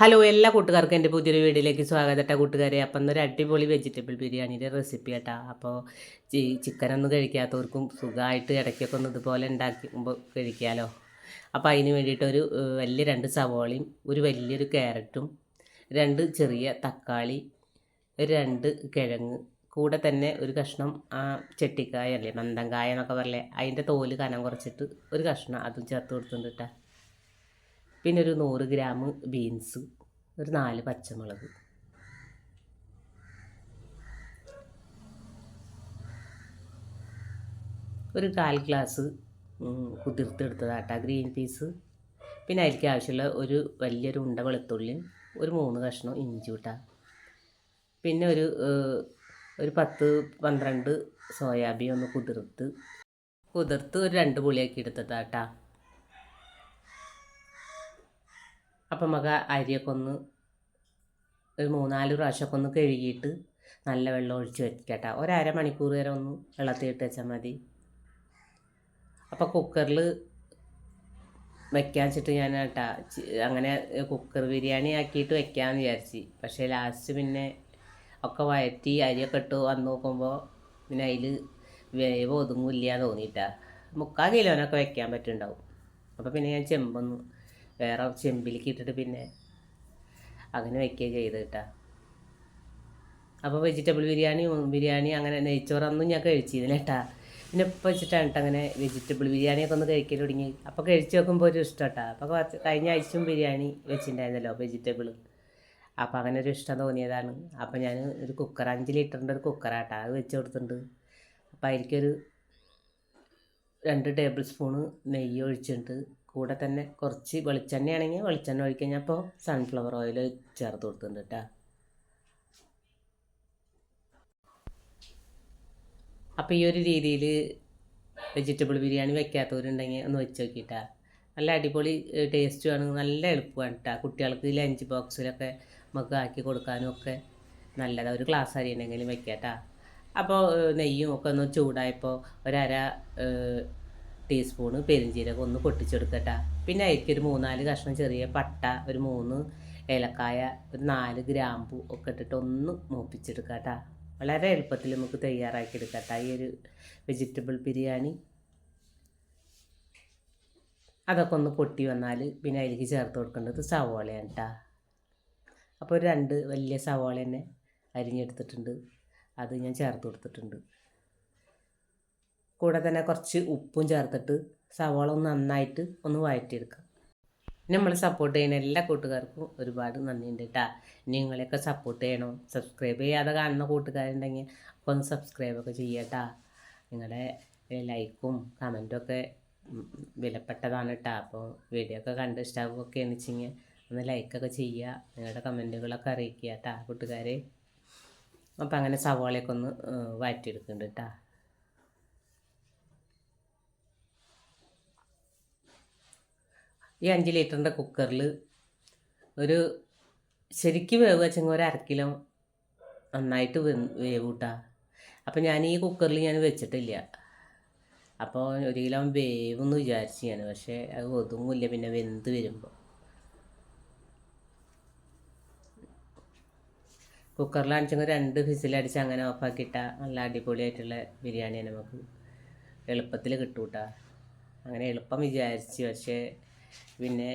Hello എല്ലാ കൂട്ടുകാർക്കും എന്റെ പുതിയൊരു വീഡിയോയിലേക്ക് സ്വാഗതം. കേട്ടോ കൂട്ടുകാരെ അപ്പം എന്നൊരു അടിപൊളി വെജിറ്റബിൾ ബിരിയാണിയുടെ റെസിപ്പി കേട്ടോ അപ്പോൾ ചിക്കനൊന്നും കഴിക്കാത്തവർക്കും സുഖമായിട്ട് ഇടയ്ക്കൊക്കെ ഒന്ന് ഇതുപോലെ ഉണ്ടാക്കുമ്പോൾ കഴിക്കാമല്ലോ അപ്പോൾ അതിന് വേണ്ടിയിട്ടൊരു വലിയ രണ്ട് സവോളയും ഒരു വലിയൊരു ക്യാരറ്റും രണ്ട് ചെറിയ തക്കാളി ഒരു രണ്ട് കിഴങ്ങ് കൂടെ തന്നെ ഒരു കഷ്ണം ആ ചെട്ടിക്കായ അല്ലേ മന്ദങ്കായ എന്നൊക്കെ പറയലേ അതിന്റെ തോൽ കനം കുറച്ചിട്ട് ഒരു കഷ്ണം അതും ചേർത്ത് കൊടുത്തിട്ടുണ്ട് കേട്ടോ പിന്നെ ഒരു നൂറ് ഗ്രാം ബീൻസ് ഒരു നാല് പച്ചമുളക്. ഒരു കാൽ ഗ്ലാസ് കുതിർത്തെടുത്തതാട്ട ഗ്രീൻ പീസ്. പിന്നെ അതിലേക്ക് ആവശ്യമുള്ള ഒരു വലിയൊരു ഉണ്ട വെളുത്തുള്ളിയും ഒരു മൂന്ന് കഷ്ണം ഇഞ്ചി കൂട്ട പിന്നെ ഒരു ഒരു പത്ത് പന്ത്രണ്ട് സോയാബീൻ ഒന്ന് കുതിർത്ത്. കുതിർത്ത് ഒരു രണ്ട് പുളിയാക്കി എടുത്തതാട്ടാ അപ്പം നമുക്ക് അരിയൊക്കെ ഒന്ന് ഒരു മൂന്നാൽ പ്രാവശ്യമൊക്കെ ഒന്ന് കഴുകിയിട്ട് നല്ല വെള്ളം ഒഴിച്ച് വെക്കട്ടെ ഒരര മണിക്കൂർ വരെ ഒന്ന് വെള്ളത്തിൽ ഇട്ട് വെച്ചാൽ മതി. അപ്പം കുക്കറിൽ വെക്കാൻ വെച്ചിട്ട് ഞാൻ കേട്ടാ അങ്ങനെ കുക്കർ ബിരിയാണി ആക്കിയിട്ട് വെക്കാമെന്ന് വിചാരിച്ച്. പക്ഷേ ലാസ്റ്റ് പിന്നെ ഒക്കെ വഴറ്റി അരിയൊക്കെ ഇട്ട് വന്ന് നോക്കുമ്പോൾ പിന്നെ അതിൽ വേവ് ഒതുങ്ങില്ല തോന്നിയിട്ടാ മുക്കാൽ കിലോനൊക്കെ വെക്കാൻ പറ്റുന്നുണ്ടാവും അപ്പോൾ പിന്നെ ഞാൻ ചെമ്പൊന്ന് വേറെ ചെമ്പിലേക്ക് ഇട്ടിട്ട് പിന്നെ അങ്ങനെ വെക്കുക ചെയ്ത് കേട്ടാ. അപ്പോൾ വെജിറ്റബിൾ ബിരിയാണി ബിരിയാണി അങ്ങനെ നെയ്ച്ചോറൊന്നും ഞാൻ കഴിച്ചിരുന്നില്ല കേട്ടാ. പിന്നെ ഇപ്പം വെച്ചിട്ടാണ് കേട്ടോ അങ്ങനെ വെജിറ്റബിൾ ബിരിയാണിയൊക്കെ ഒന്ന് കഴിക്കൽ തുടങ്ങി. അപ്പോൾ കഴിച്ച് നോക്കുമ്പോൾ ഒരു ഇഷ്ടം കേട്ടോ. അപ്പോൾ കഴിഞ്ഞ ആഴ്ചയും ബിരിയാണി വെച്ചിട്ടുണ്ടായിരുന്നല്ലോ വെജിറ്റബിൾ അപ്പോൾ അങ്ങനെ ഒരു ഇഷ്ടം തോന്നിയതാണ്. അപ്പോൾ ഞാൻ ഒരു കുക്കർ അഞ്ച് ലിറ്ററിന്റെ ഒരു കുക്കറാട്ടാ അത് വെച്ച് കൊടുത്തിട്ടുണ്ട്. അപ്പോൾ അതിലേക്കൊരു രണ്ട് ടേബിൾ സ്പൂണ് നെയ്യ് ഒഴിച്ചിട്ടുണ്ട്. കൂടെ തന്നെ കുറച്ച് വെളിച്ചെണ്ണയാണെങ്കിൽ വെളിച്ചെണ്ണ ഒഴിക്കഴിഞ്ഞപ്പോൾ സൺഫ്ലവർ ഓയിൽ ചേർത്ത് കൊടുത്തിട്ടുണ്ട് കേട്ടോ അപ്പോൾ ഈ ഒരു രീതിയിൽ വെജിറ്റബിൾ ബിരിയാണി വെക്കാത്തവരുണ്ടെങ്കിൽ ഒന്ന് വെച്ച് നോക്കിയിട്ടാ നല്ല അടിപൊളി ടേസ്റ്റുമാണ് നല്ല എളുപ്പമാണ് കേട്ടോ കുട്ടികൾക്ക് ലഞ്ച് ബോക്സിലൊക്കെ നമുക്ക് ആക്കി കൊടുക്കാനും ഒക്കെ നല്ലതാണ് ഒരു ഗ്ലാസ് അരി ഉണ്ടെങ്കിലും കേട്ടോ അപ്പോൾ നെയ്യും ഒക്കെ ഒന്ന് ചൂടായപ്പോൾ ഒരര ടീസ്പൂണ് പെരിഞ്ചീരകം ഒന്ന് പൊട്ടിച്ചെടുക്കട്ട. പിന്നെ അതിലേക്ക് ഒരു മൂന്നാൽ കഷ്ണം ചെറിയ പട്ട ഒരു മൂന്ന് ഏലക്കായ ഒരു നാല് ഗ്രാമ്പു ഒക്കെ ഇട്ടിട്ട് ഒന്ന് മൂപ്പിച്ചെടുക്കട്ട. വളരെ എളുപ്പത്തിൽ നമുക്ക് തയ്യാറാക്കി എടുക്കട്ട ഈ ഒരു വെജിറ്റബിൾ ബിരിയാണി. അതൊക്കെ ഒന്ന് പൊട്ടി വന്നാൽ പിന്നെ അതിലേക്ക് ചേർത്ത് കൊടുക്കേണ്ടത് സവോളയാണ് കേട്ടോ അപ്പോൾ രണ്ട് വലിയ സവോള തന്നെ അരിഞ്ഞെടുത്തിട്ടുണ്ട്. അത് ഞാൻ ചേർത്ത് കൊടുത്തിട്ടുണ്ട്. കൂടെ തന്നെ കുറച്ച് ഉപ്പും ചേർത്തിട്ട് സവാള ഒന്ന് നന്നായിട്ട് ഒന്ന് വഴറ്റിയെടുക്കാം. നമ്മൾ സപ്പോർട്ട് ചെയ്യുന്ന എല്ലാ കൂട്ടുകാർക്കും ഒരുപാട് നന്ദിയുണ്ട് കേട്ടാ നിങ്ങളെയൊക്കെ സപ്പോർട്ട് ചെയ്യണം. സബ്സ്ക്രൈബ് ചെയ്യാതെ കാണുന്ന കൂട്ടുകാരുണ്ടെങ്കിൽ അപ്പോൾ ഒന്ന് സബ്സ്ക്രൈബൊക്കെ ചെയ്യട്ടാ നിങ്ങളുടെ ലൈക്കും കമന്റും ഒക്കെ വിലപ്പെട്ടതാണ് കേട്ടോ അപ്പോൾ വീഡിയോ ഒക്കെ കണ്ട് ഇഷ്ടമാവുകയൊക്കെയാണ് വെച്ചെങ്കിൽ ഒന്ന് ലൈക്കൊക്കെ ചെയ്യുക. നിങ്ങളുടെ കമന്റുകളൊക്കെ അറിയിക്കുക കേട്ടാ കൂട്ടുകാരെ. അപ്പം അങ്ങനെ സവാളയൊക്കെ ഒന്ന് വാറ്റിയെടുക്കുന്നുണ്ട് കേട്ടാ ഈ അഞ്ച് ലിറ്ററിന്റെ കുക്കറിൽ ഒരു ശരിക്ക് വേവ് വെച്ചെങ്കിൽ ഒരു അരക്കിലോ കിലോ നന്നായിട്ട് വേവ് കൂട്ടാ അപ്പം ഞാൻ ഈ കുക്കറിൽ ഞാൻ വെച്ചിട്ടില്ല. അപ്പോൾ ഒരു കിലോ വേവെന്ന് വിചാരിച്ചു ഞാൻ പക്ഷേ അത് ഒതുങ്ങില്ല പിന്നെ വെന്ത് വരുമ്പോൾ കുക്കറിലടിച്ചെങ്കിൽ രണ്ട് വിസിലടിച്ച് അങ്ങനെ ഓഫാക്കിയിട്ട നല്ല അടിപൊളിയായിട്ടുള്ള ബിരിയാണി നമുക്ക്. എളുപ്പത്തിൽ കിട്ടൂട്ടാ. അങ്ങനെ എളുപ്പം വിചാരിച്ച് പക്ഷേ പിന്നെ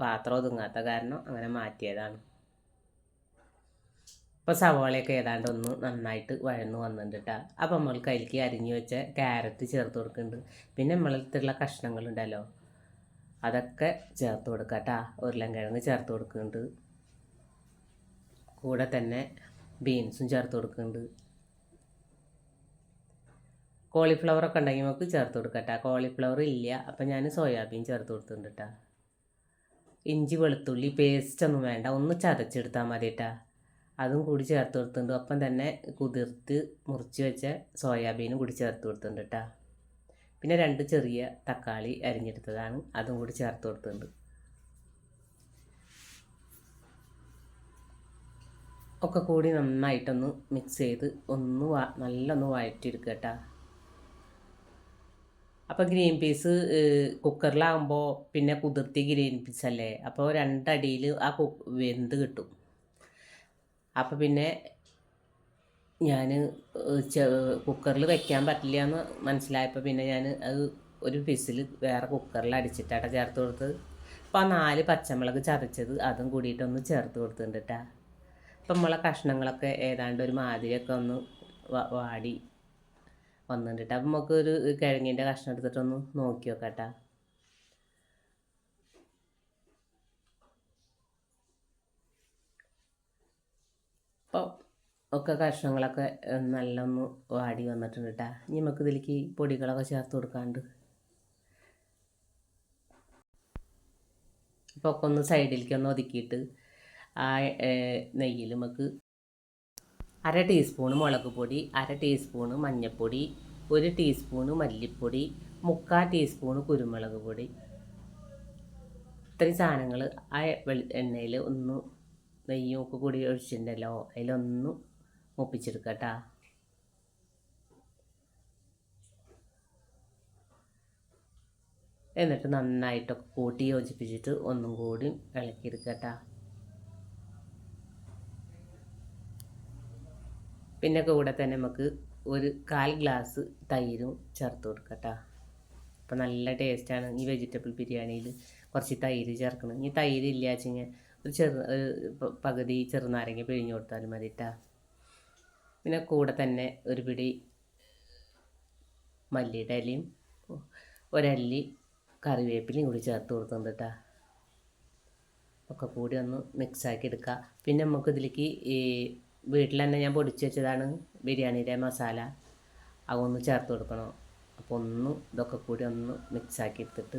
പാത്രം ഒതുങ്ങാത്ത കാരണം അങ്ങനെ മാറ്റിയതാണ്. ഇപ്പോൾ സവാളയൊക്കെ ഏതാണ്ട് ഒന്ന് നന്നായിട്ട് വഴന്ന് വന്നിട്ടുണ്ട് അപ്പം നമ്മൾ കൈക്ക് അരിഞ്ഞു വെച്ച ക്യാരറ്റ് ചേർത്ത് കൊടുക്കുന്നുണ്ട് പിന്നെ നമ്മളടുത്തുള്ള കഷ്ണങ്ങളുണ്ടല്ലോ അതൊക്കെ ചേർത്ത് കൊടുക്കുക കേട്ടോ ഉരുളൻകിഴങ്ങ് ചേർത്ത് കൊടുക്കുന്നുണ്ട് കൂടെ തന്നെ ബീൻസും ചേർത്ത് കൊടുക്കുന്നുണ്ട് കോളിഫ്ലവർ ഒക്കെ ഉണ്ടെങ്കിൽ നമുക്ക് ചേർത്ത് കൊടുക്കട്ടെ കോളിഫ്ലവർ ഇല്ല. അപ്പം ഞാൻ സോയാബീൻ ചേർത്ത് കൊടുത്തിട്ടുണ്ട് കേട്ടോ ഇഞ്ചി വെളുത്തുള്ളി പേസ്റ്റ് ഒന്നും വേണ്ട. ഒന്ന് ചതച്ചെടുത്താൽ മതി കേട്ടാ അതും കൂടി ചേർത്ത് കൊടുത്തിട്ടുണ്ട്. ഒപ്പം തന്നെ കുതിർത്ത് മുറിച്ച് വെച്ച സോയാബീനും കൂടി ചേർത്ത് കൊടുത്തിട്ടുണ്ട് കേട്ടോ പിന്നെ രണ്ട് ചെറിയ തക്കാളി അരിഞ്ഞെടുത്തതാണ്. അതും കൂടി ചേർത്ത് കൊടുത്തിട്ടുണ്ട്. ഒക്കെ കൂടി നന്നായിട്ടൊന്ന് മിക്സ് ചെയ്ത് ഒന്ന് വാ നല്ലൊന്ന് വഴറ്റിയെടുക്കുക കേട്ടോ അപ്പോൾ ഗ്രീൻ പീസ് കുക്കറിലാകുമ്പോൾ പിന്നെ കുതിർത്തി ഗ്രീൻ പീസ് അല്ലേ? അപ്പോൾ രണ്ടടിയിൽ ആ കു വെന്ത് കിട്ടും. അപ്പോൾ പിന്നെ ഞാൻ കുക്കറിൽ വെക്കാൻ പറ്റില്ല എന്ന് മനസ്സിലായപ്പോൾ പിന്നെ ഞാൻ അത് ഒരു പിസിൽ വേറെ കുക്കറിൽ അടിച്ചിട്ടാട്ട ചേർത്ത് കൊടുത്ത്. അപ്പോൾ ആ നാല് പച്ചമുളക് ചതച്ചത് അതും കൂടിയിട്ടൊന്ന് ചേർത്ത് കൊടുത്തിട്ടുണ്ട് കേട്ടാ അപ്പം നമ്മളെ കഷ്ണങ്ങളൊക്കെ ഏതാണ്ട് ഒരു മാതിരിയൊക്കെ ഒന്ന് വാടി വന്നിട്ടുണ്ട്. അപ്പം നമുക്ക് ഒരു കിഴങ്ങിന്റെ കഷ്ണം എടുത്തിട്ടൊന്ന് നോക്കി നോക്കട്ടെ. അപ്പോൾ ഒക്കെ കഷ്ണങ്ങളൊക്കെ നല്ലൊന്ന് വാടി വന്നിട്ടുണ്ട് കേട്ടോ ഇനി നമുക്ക് ഇതിലേക്ക് പൊടികളൊക്കെ ചേർത്ത് കൊടുക്കാണ്ട്. അപ്പോൾ ഒക്കെ ഒന്ന് സൈഡിലേക്ക് ഒന്ന് ഒതുക്കിയിട്ട് ആ നെയ്യിൽ നമുക്ക് അര ടീസ്പൂണ് മുളക് പൊടി അര ടീസ്പൂണ് മഞ്ഞൾപ്പൊടി ഒരു ടീസ്പൂണ് മല്ലിപ്പൊടി മുക്കാൽ ടീസ്പൂണ് കുരുമുളക് പൊടി. ഇത്രയും സാധനങ്ങൾ ആ വെളി എണ്ണയിൽ ഒന്ന് നെയ്യും ഒക്കെ കൂടി ഒഴിച്ചിട്ടുണ്ടല്ലോ അതിലൊന്ന് ഒപ്പിച്ചെടുക്കട്ടാ എന്നിട്ട് നന്നായിട്ടൊക്കെ കൂട്ടി യോജിപ്പിച്ചിട്ട് ഒന്നും കൂടി ഇളക്കിയെടുക്കട്ടാ പിന്നെ കൂടെ തന്നെ നമുക്ക് ഒരു കാൽ ഗ്ലാസ് തൈരും ചേർത്ത് കൊടുക്കട്ടോ. അപ്പോൾ നല്ല ടേസ്റ്റാണ് ഈ വെജിറ്റബിൾ ബിരിയാണിയിൽ കുറച്ച് തൈര് ചേർക്കണം. ഇനി തൈര് ഇല്ല കഴിഞ്ഞാൽ ഒരു ചെറു പകുതി ചെറുനാരങ്ങ പിഴിഞ്ഞു കൊടുത്താലും മതിട്ടാ. പിന്നെ കൂടെ തന്നെ ഒരു പിടി മല്ലിയുടെ ഇലയും ഒരല്ലി കറിവേപ്പിലയും കൂടി ചേർത്ത് കൊടുക്കുന്നത് കേട്ടോ ഒക്കെ കൂടി ഒന്ന് മിക്സാക്കി എടുക്കുക പിന്നെ നമുക്കിതിലേക്ക് ഈ വീട്ടിൽ തന്നെ ഞാൻ പൊടിച്ച് വെച്ചതാണ് ബിരിയാണിയുടെ മസാല. അതൊന്ന് ചേർത്ത് കൊടുക്കണം. അപ്പോൾ ഒന്ന് ഇതൊക്കെ കൂടി ഒന്ന് മിക്സാക്കി എടുത്തിട്ട്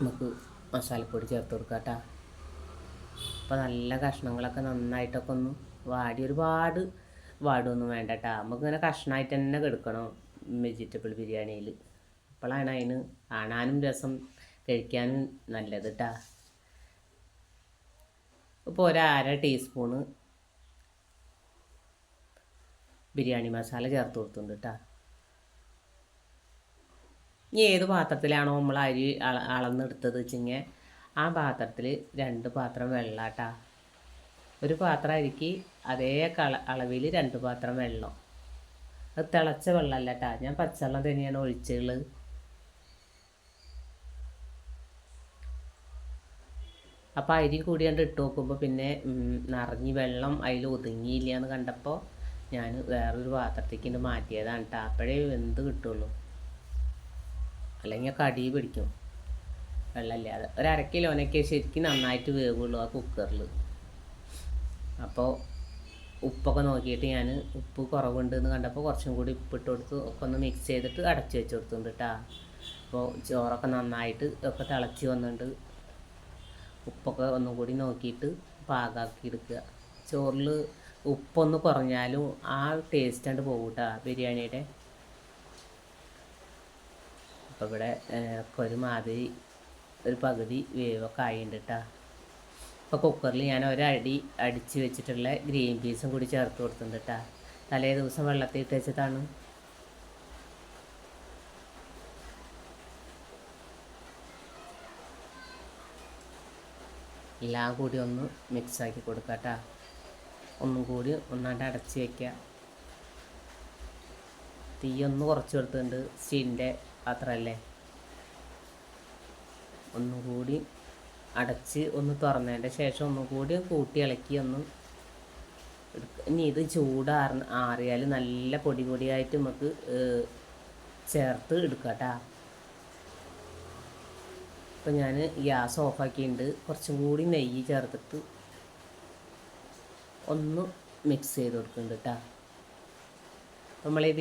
നമുക്ക് മസാലപ്പൊടി ചേർത്ത് കൊടുക്കാം കേട്ടോ. അപ്പോൾ നല്ല കഷ്ണങ്ങളൊക്കെ നന്നായിട്ടൊക്കെ ഒന്ന് വാടി ഒരുപാട് വാടുമൊന്നും വേണ്ട കേട്ടോ. നമുക്കിങ്ങനെ കഷ്ണമായിട്ട് തന്നെ കെടുക്കണം വെജിറ്റബിൾ ബിരിയാണിയിൽ അപ്പോഴാണ് അതിന് കാണാനും രസം കഴിക്കാനും നല്ലത് കേട്ടോ. ഇപ്പോൾ ഒരു അര ടീസ്പൂണ് ബിരിയാണി മസാല ചേർത്ത് കൊടുത്തിട്ടുണ്ട് കേട്ടോ ഇനി ഏത് പാത്രത്തിലാണോ നമ്മൾ അരി അള അളന്നെടുത്തത് വെച്ചിങ്ങനെ ആ പാത്രത്തിൽ രണ്ട് പാത്രം വെള്ളാട്ടാ ഒരു പാത്രം അരിക്ക് അതേ കള അളവിൽ രണ്ട് പാത്രം വെള്ളം. അത് തിളച്ച വെള്ളമല്ല കേട്ടാ ഞാൻ പച്ചവെള്ളം തന്നെയാണ് ഒഴിച്ചുള്ളത് അപ്പോൾ അരി കൂടി കണ്ട് ഇട്ട് നോക്കുമ്പോൾ പിന്നെ നിറഞ്ഞ് വെള്ളം അതിൽ ഒതുങ്ങിയില്ല എന്ന് കണ്ടപ്പോൾ ഞാൻ വേറൊരു പാത്രത്തേക്ക് മാറ്റിയതാണ് കേട്ടോ അപ്പോഴേ വെന്ത് കിട്ടുള്ളൂ. അല്ലെങ്കിൽ കടി പിടിക്കും. വെള്ളമില്ലാതെ ഒരു അര കിലോനൊക്കെ ശരിക്കും നന്നായിട്ട് വേവുള്ളൂ ആ കുക്കറിൽ അപ്പോൾ ഉപ്പൊക്കെ നോക്കിയിട്ട് ഞാൻ ഉപ്പ് കുറവുണ്ട് എന്ന് കണ്ടപ്പോൾ കുറച്ചും കൂടി ഉപ്പിട്ട് കൊടുത്ത് ഒക്കെ ഒന്ന് മിക്സ് ചെയ്തിട്ട് അടച്ചു വെച്ച് കൊടുത്തിട്ടുണ്ട് കേട്ടോ അപ്പോൾ ചോറൊക്കെ നന്നായിട്ട് ഒക്കെ തിളച്ച് വന്നിട്ടുണ്ട് ഉപ്പൊക്കെ ഒന്നും കൂടി നോക്കിയിട്ട് പാകാക്കി എടുക്കുക. ചോറിൽ ഉപ്പൊന്ന് കുറഞ്ഞാലും ആ ടേസ്റ്റ് കണ്ട് പോകും കേട്ടോ ബിരിയാണിയുടെ. അപ്പോൾ ഇവിടെ ഒരു മാതിരി ഒരു പകുതി വേവൊക്കെ ആയിട്ടുണ്ട് കേട്ടോ ഇപ്പോൾ കുക്കറിൽ ഞാൻ ഒരടി അടിച്ച് വെച്ചിട്ടുള്ള ഗ്രീൻ പീസും കൂടി ചേർത്ത് കൊടുത്തിട്ടുണ്ട് കേട്ടോ തലേ ദിവസം വെള്ളത്തിൽ ഇട്ട് വെച്ചതാണ്. എല്ലാം കൂടി ഒന്ന് മിക്സാക്കി കൊടുക്കുക കേട്ടോ. ഒന്നും കൂടി ഒന്നാണ്ട് അടച്ച് വയ്ക്കുക തീ ഒന്ന് കുറച്ച് കൊടുത്തിട്ടുണ്ട് സ്റ്റീലിന്റെ പാത്രമല്ലേ? ഒന്നും കൂടി അടച്ച് ഒന്ന് തുറന്നതിന്റെ ശേഷം ഒന്നും കൂടി കൂട്ടി ഇളക്കി ഒന്ന് ഇനി ഇത് ചൂടാർ ആറിയാൽ നല്ല പൊടി പൊടിയായിട്ട് നമുക്ക് ചേർത്ത് എടുക്കാം കേട്ടോ. ഇപ്പം ഞാൻ ഗ്യാസ് ഓഫാക്കിയിട്ടുണ്ട്. കുറച്ചും കൂടി നെയ്യ് ചേർത്തിട്ട് ഒന്ന് മിക്സ് ചെയ്ത് കൊടുക്കുന്നുണ്ട് കേട്ടോ നമ്മൾ ഈ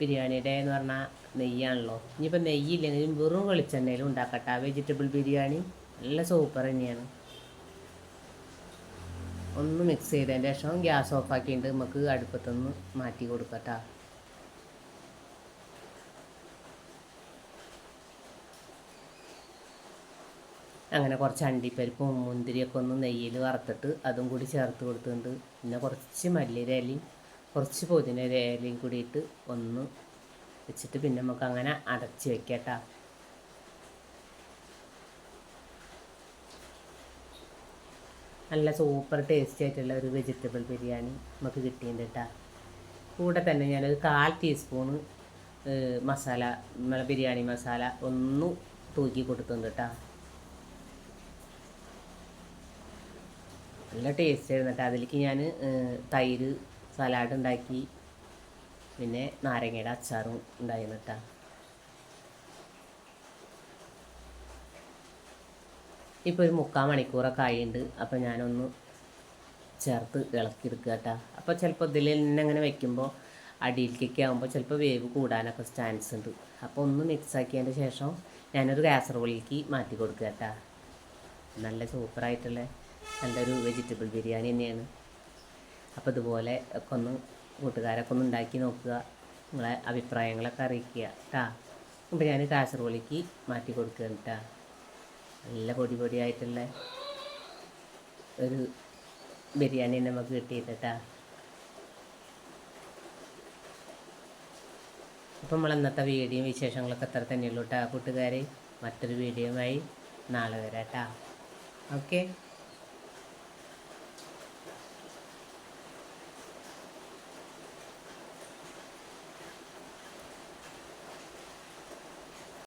ബിരിയാണിയുടെ എന്ന് പറഞ്ഞാൽ നെയ്യാണല്ലോ. ഇനിയിപ്പോൾ നെയ്യില്ലെങ്കിലും വെറും വെളിച്ചെണ്ണയിലും ഉണ്ടാക്കട്ടെ. വെജിറ്റബിൾ ബിരിയാണി നല്ല സൂപ്പർ തന്നെയാണ്. ഒന്ന് മിക്സ് ചെയ്തതിന്റെ ശേഷം ഗ്യാസ് ഓഫാക്കിയിട്ട് നമുക്ക് അടുപ്പത്തുനിന്ന് മാറ്റി കൊടുക്കട്ടാ അങ്ങനെ കുറച്ച് അണ്ടിപ്പരിപ്പും മുന്തിരിയൊക്കെ ഒന്ന് നെയ്യിൽ വറുത്തിട്ട് അതും കൂടി ചേർത്ത് കൊടുത്തിട്ടുണ്ട്. പിന്നെ കുറച്ച് മല്ലിയുടെ ഇലയും കുറച്ച് പുതിന ഇലയും കൂടിയിട്ട് ഒന്ന് വെച്ചിട്ട് പിന്നെ നമുക്ക് അങ്ങനെ അടച്ച് വെക്കട്ടാ. നല്ല സൂപ്പർ ടേസ്റ്റി ആയിട്ടുള്ള ഒരു വെജിറ്റബിൾ ബിരിയാണി നമുക്ക് കിട്ടിയിട്ടുണ്ട് കേട്ടോ. കൂടെ തന്നെ ഞാനൊരു കാൽ ടീസ്പൂണ് മസാല നമ്മളെ ബിരിയാണി മസാല ഒന്ന് തൂക്കി കൊടുത്തിട്ടുണ്ട് കേട്ടോ. നല്ല ടേസ്റ്റ് ആയിരുന്നു കേട്ടോ. അതിലേക്ക് ഞാൻ തൈര് സലാഡ് ഉണ്ടാക്കി. പിന്നെ നാരങ്ങയുടെ അച്ചാറും ഉണ്ടായിരുന്നു കേട്ടോ. ഇപ്പോൾ ഒരു മുക്കാൽ മണിക്കൂറൊക്കെ ആയിട്ടുണ്ട് അപ്പോൾ ഞാനൊന്ന് ചേർത്ത് ഇളക്കിയെടുക്കുക കേട്ടോ. അപ്പോൾ ചിലപ്പോൾ ഇതിൽ തന്നെ അങ്ങനെ വെക്കുമ്പോൾ അടിയിലേക്കൊക്കെ ആകുമ്പോൾ ചിലപ്പോൾ വേവ് കൂടാനൊക്കെ ചാൻസ് ഉണ്ട്. അപ്പോൾ ഒന്ന് മിക്സ് ആക്കിയതിന്റെ ശേഷം ഞാനൊരു കാസറോളിലേക്ക് മാറ്റി കൊടുക്കുക കേട്ടോ. നല്ല സൂപ്പറായിട്ടുള്ള നല്ലൊരു വെജിറ്റബിൾ ബിരിയാണി തന്നെയാണ്. അപ്പോൾ ഇതുപോലെ ഒക്കെ ഒന്ന് കൂട്ടുകാരൊക്കെ ഒന്ന് ഉണ്ടാക്കി നോക്കുക. നിങ്ങളെ അഭിപ്രായങ്ങളൊക്കെ അറിയിക്കുക കേട്ടാ അപ്പോൾ ഞാൻ കാസർഗോളിക്ക് മാറ്റി കൊടുക്കുക കേട്ടാ നല്ല പൊടി പൊടിയായിട്ടുള്ള ഒരു ബിരിയാണി നമുക്ക് കിട്ടിയിട്ടാ അപ്പം നമ്മൾ ഇന്നത്തെ വീഡിയോയും വിശേഷങ്ങളൊക്കെ അത്ര തന്നെയുള്ളൂ കേട്ടോ കൂട്ടുകാരെ. മറ്റൊരു വീഡിയോ ആയി നാളെ വരാം കേട്ടോ ഓക്കെ.